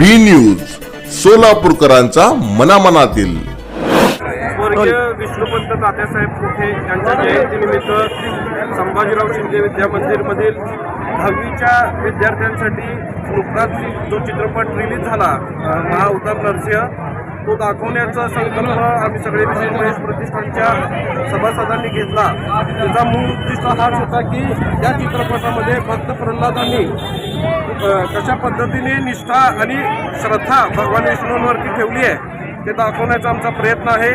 बी news सोलापूरकरांचा मनामनातील. स्वर्गीय विष्णुपंत तात्यासाहेब कुठे यांच्या जयंतीनिमित्त संभाजीराव शिंदे विद्या मंदिरमधील दहावीच्या विद्यार्थ्यांसाठी नुकताच जो चित्रपट रिलीज झाला अ, महाअवतार नरसिंह तो दाखवण्याचा संकल्प आम्ही सगळे महेश प्रतिष्ठानच्या सभासदांनी घेतला. त्याचा मूळ उद्दिष्ट हाच होता की त्या चित्रपटामध्ये भक्त प्रल्हादांनी कशा पद्धतीने निष्ठा आणि श्रद्धा भगवान विष्णूंवरती ठेवली आहे ते दाखवण्याचा आमचा प्रयत्न आहे.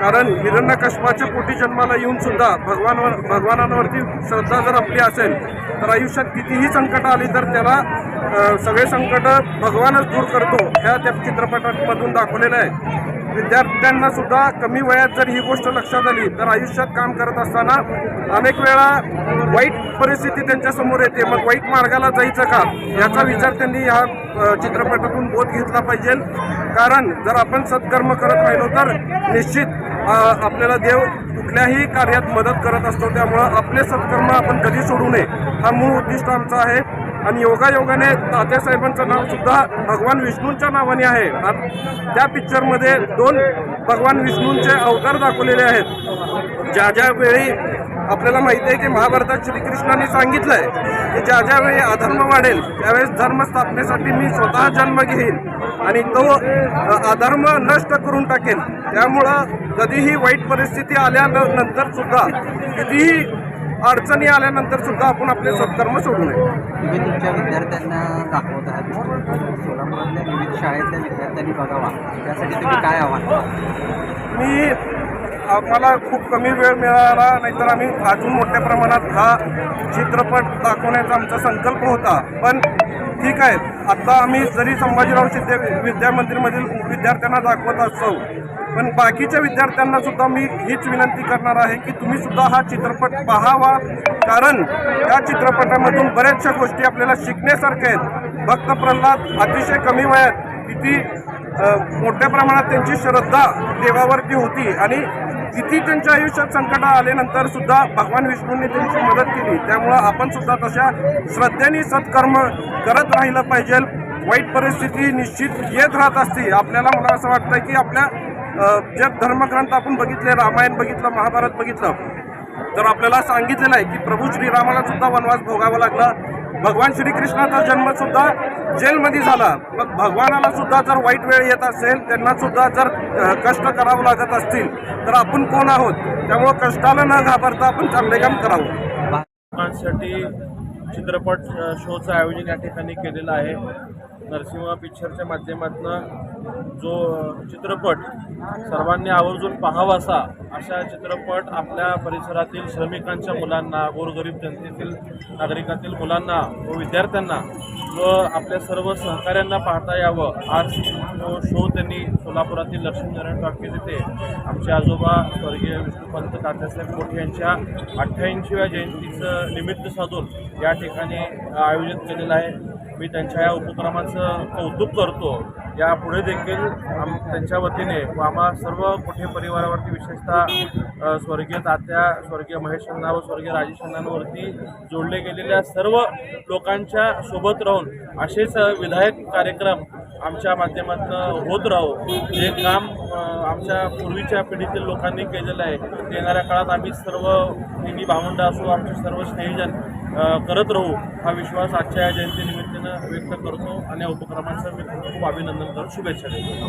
कारण हिरण्यकश्यपाच्या पोटी जन्माला येऊन सुद्धा भगवान भगवानांवरती श्रद्धा जर आपली असेल तर आयुष्यात कितीही संकटं आली तर त्याला सगळे संकट भगवानच दूर करतो ह्या त्या चित्रपटामधून दाखवलेलं आहे. विद्यार्थ्यांना सुद्धा कमी वयात जर ही गोष्ट लक्षात आली तर आयुष्यात काम करत असताना अनेक वेळा वाईट परिस्थिती त्यांच्यासमोर येते. मग वाईट मार्गाला जायचं का? याचा विचार त्यांनी या चित्रपटातून बोध घेतला पाहिजे. कारण जर आपण सत्कर्म करत राहिलो तर निश्चित आपल्याला देव कुठल्याही कार्यात मदत करत असतो. त्यामुळं आपले सत्कर्म आपण कधी सोडू नये. हा मूळ उद्दिष्ट आमचा आहे. आणि योगायोगाने तात्यासाहेबांचं नाव सुद्धा भगवान विष्णूंच्या नावाने आहे. त्या पिक्चरमध्ये दोन भगवान विष्णूंचे अवतार दाखवलेले आहेत. ज्या ज्या वेळी आपल्याला माहिती आहे की महाभारतात श्रीकृष्णाने सांगितलंय की ज्या ज्यावेळी अधर्म वाढेल त्यावेळेस धर्म स्थापनेसाठी मी स्वतः जन्म घेईन आणि तो अधर्म नष्ट करून टाकेल त्यामुळं कधीही वाईट परिस्थिती आल्यानंतर सुद्धा कितीही अडचणी आल्यानंतर सुद्धा आपण आपले सत्कर्म सोडू नये. तुम्ही तुमच्या विद्यार्थ्यांना दाखवत आहात. सोलापुरातल्या विविध शाळेतल्या विद्यार्थ्यांनी बघावा. त्यासाठी तुम्ही काय आव्हान? मी आम्हाला खूप कमी वेळ मिळाला नाहीतर आम्ही अजून मोठ्या प्रमाणात हा चित्रपट दाखवण्याचा आमचा संकल्प होता. पण ठीक आहे आता आम्ही जरी संभाजीराव शिंदे विद्या मंदिरमधील विद्यार्थ्यांना दाखवत असतो पण बाकीच्या विद्यार्थ्यांना सुद्धा मी हीच विनंती करणार आहे की तुम्ही सुद्धा हा चित्रपट पाहावा. कारण या चित्रपटामधून बऱ्याचशा गोष्टी आपल्याला शिकण्यासारख्या आहेत. भक्त प्रल्हाद अतिशय कमी वयात किती मोठ्या प्रमाणात त्यांची श्रद्धा देवावरती होती आणि किती त्यांच्या आयुष्यात संकट आल्यानंतर सुद्धा भगवान विष्णूंनी त्यांची मदत केली. त्यामुळं आपण सुद्धा तशा श्रद्धेने सत्कर्म करत राहिलं पाहिजे. वाईट परिस्थिती निश्चित येत राहत असते. आपल्याला मला असं वाटतं की आपल्या जग जे धर्मग्रंथ आपण बघितले रामायण बघितलं महाभारत बघितलं तर आपल्याला सांगितलेलं आहे की प्रभू श्रीरामाला सुद्धा वनवास भोगावा लागला. भगवान श्रीकृष्णाचा जन्मसुद्धा जेलमध्ये झाला. मग भगवानाला सुद्धा जर वाईट वेळ येत असेल त्यांना सुद्धा जर कष्ट करावं लागत असतील तर आपण कोण आहोत? त्यामुळं कष्टाला न घाबरता आपण चांगले काम करावं. लोकांसाठी चित्रपट शोचं आयोजन या ठिकाणी केलेलं आहे. नरसिंह पिक्चरच्या माध्यमातून जो चित्रपट सर्वांनी आवर्जून पाहावासा अशा चित्रपट आपल्या परिसरातील श्रमिकांच्या मुलांना गोरगरीब जनतेतील नागरिकातील मुलांना व विद्यार्थ्यांना व आपल्या सर्व सहकाऱ्यांना पाहता यावं. आज तो शो त्यांनी सोलापुरातील लक्ष्मीनारायण टॉकीज येथे आमचे आजोबा स्वर्गीय विष्णुपंत तात्यासाहेब कोठे यांच्या अठ्ठ्याऐंशीव्या जयंतीचं निमित्त साधून या ठिकाणी आयोजित केलेलं आहे. मी त्यांच्या या उपक्रमाचं कौतुक करतो. यापुढे देखील आम त्यांच्या वतीने व आम्हा सर्व कुठे परिवारावरती विशेषतः स्वर्गीय तात्या स्वर्गीय महेश अण्णा व स्वर्गीय राजेश अण्णांवरती जोडले गेलेल्या सर्व लोकांच्या सोबत राहून असेच विधायक कार्यक्रम आमच्या माध्यमातून होत राहो. जे काम आमच्या पूर्वीच्या पिढीतील लोकांनी केलेलं आहे. येणाऱ्या काळात आम्ही सर्व तिन्ही भावंड असो आमचे सर्व स्नेहीजन करत राहू हा विश्वास आजच्या या जयंतीनिमित्तानं व्यक्त करतो आणि या उपक्रमाचं मी खूप खूप अभिनंदन करतो शुभेच्छा देतो.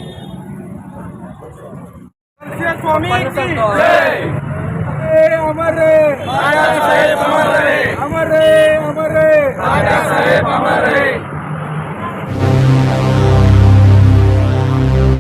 हे अमर